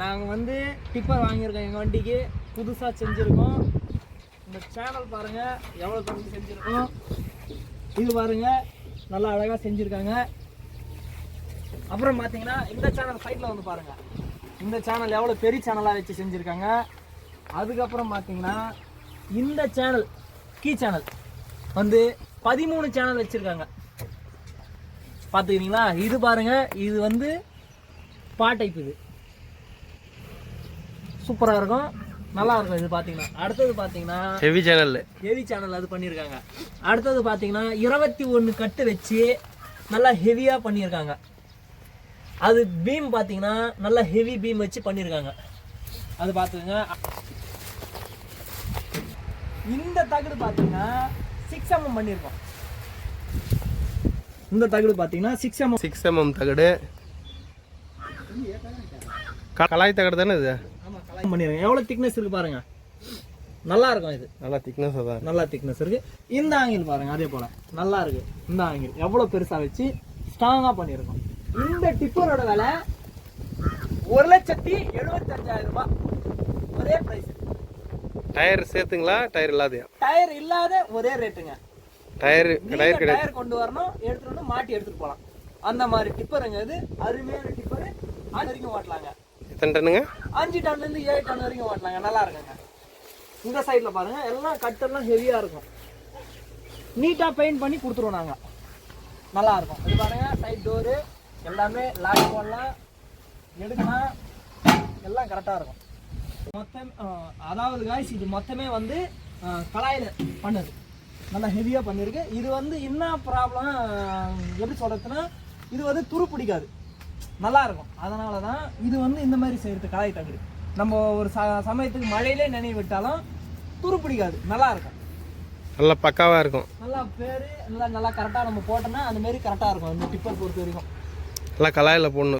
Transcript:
நாங்கள் வந்து டிப்பர் வாங்கியிருக்கோம் எங்கள் வண்டிக்கு. புதுசாக செஞ்சுருக்கோம். இந்த சேனல் பாருங்கள் எவ்வளோ தம்பி செஞ்சுருக்கோம். இது பாருங்கள் நல்லா அழகாக செஞ்சுருக்காங்க. அப்புறம் பார்த்தீங்கன்னா இந்த சேனல் சைட்டில் வந்து பாருங்கள் இந்த சேனல் எவ்வளோ பெரிய சேனலாக வச்சு செஞ்சுருக்காங்க. அதுக்கப்புறம் பார்த்தீங்கன்னா இந்த சேனல் கீ சேனல் வந்து பதிமூணு சேனல் வச்சுருக்காங்க. பார்த்துக்கிறீங்களா இது பாருங்க இது வந்து பாட்டைப்பு இது. சூப்பராக இருக்கும். நல்லா இருக்கும் இது பார்த்தீங்கன்னா அடுத்தது பார்த்தீங்கன்னா ஹெவி சேனல் ஹெவி சேனல் அது பண்ணியிருக்காங்க அடுத்தது பார்த்தீங்கன்னா இருபத்தி ஒன்று கட்டு வச்சு நல்லா ஹெவியாக பண்ணியிருக்காங்க அது பீம் பார்த்தீங்கன்னா நல்லா ஹெவி பீம் வச்சு பண்ணியிருக்காங்க அது பார்த்துங்க இந்த தகடு பார்த்தீங்கன்னா சிக்ஸ் எம்எம் பண்ணியிருக்கோம் இந்த தகடு பார்த்தீங்கன்னா சிக்ஸ் எம்எம் சிக்ஸ் எம்எம் தகடு. கலாய் தகடு தானே இது? பண்ணியிருக்கோம் எவ்வளோ திக்னஸ் இருக்கு பாருங்க. நல்லா இருக்கும் இது. நல்லா திக்னஸாக தான் நல்லா திக்னஸ் இருக்கு. இந்த ஆங்கிள் பாருங்க அதே போல. நல்லா இருக்கு. இந்த ஆங்கிள் எவ்வளவு பெருசா வச்சு ஸ்ட்ராங்கா பண்ணியிருக்கோம் இந்த டிப்பரோட விலை ஒரு லட்சத்தி எழுபத்தஞ்சாயிரம் ரூபாய். ஒரே பிரைஸ் டயர் சேர்த்துங்களா? டயர் இல்லாதையா? டயர் இல்லாத ஒரே ரேட்டுங்க டயர் டயர் டயர் கொண்டு வரணும் எடுத்துட்டு வந்து மாட்டி எடுத்துட்டு போலாம். அந்த மாதிரி டிப்பருங்க இது. அருமையான டிப்பர் அது வரைக்கும் ஓட்டலாங்க. எத்தனை டன்னுங்க அஞ்சு டன்லேருந்து ஏழு டன் வரைக்கும் ஓட்டலாங்க. நல்லா இருக்குங்க. இந்த சைடில் பாருங்க எல்லாம் கட்டெல்லாம் ஹெவியாக இருக்கும். நீட்டாக பெயிண்ட் பண்ணி கொடுத்துருவோம் நாங்கள் நல்லா இருக்கும். இது பாருங்க சைட் டோரு எல்லாமே லாக் போடலாம். எடுக்கலாம் எல்லாம் கரெக்டாக இருக்கும். மொத்தம் அதாவது காய்ஸ் இது மொத்தமே வந்து கலாயில் பண்ணுது. நல்லா ஹெவியாக பண்ணியிருக்கு இது வந்து என்ன ப்ராப்ளம் எப்படி சொல்கிறதுன்னா இது வந்து துரு பிடிக்காது. நல்லா இருக்கும் அதனால தான் இது வந்து இந்த மாதிரி செய்கிறது கலாய் தகுடு நம்ம ஒரு ச சமயத்துக்கு மழையிலே நினைவு விட்டாலும் துரு பிடிக்காது. நல்லா இருக்கும் நல்லா பக்காவாக இருக்கும். நல்லா பேர் நல்லா நல்லா கரெக்டாக நம்ம போட்டோம்னா அந்த மாதிரி கரெக்டாக இருக்கும். இந்த டிப்பர் பொறுத்த வரைக்கும். நல்லா கலாயில் போடணும்.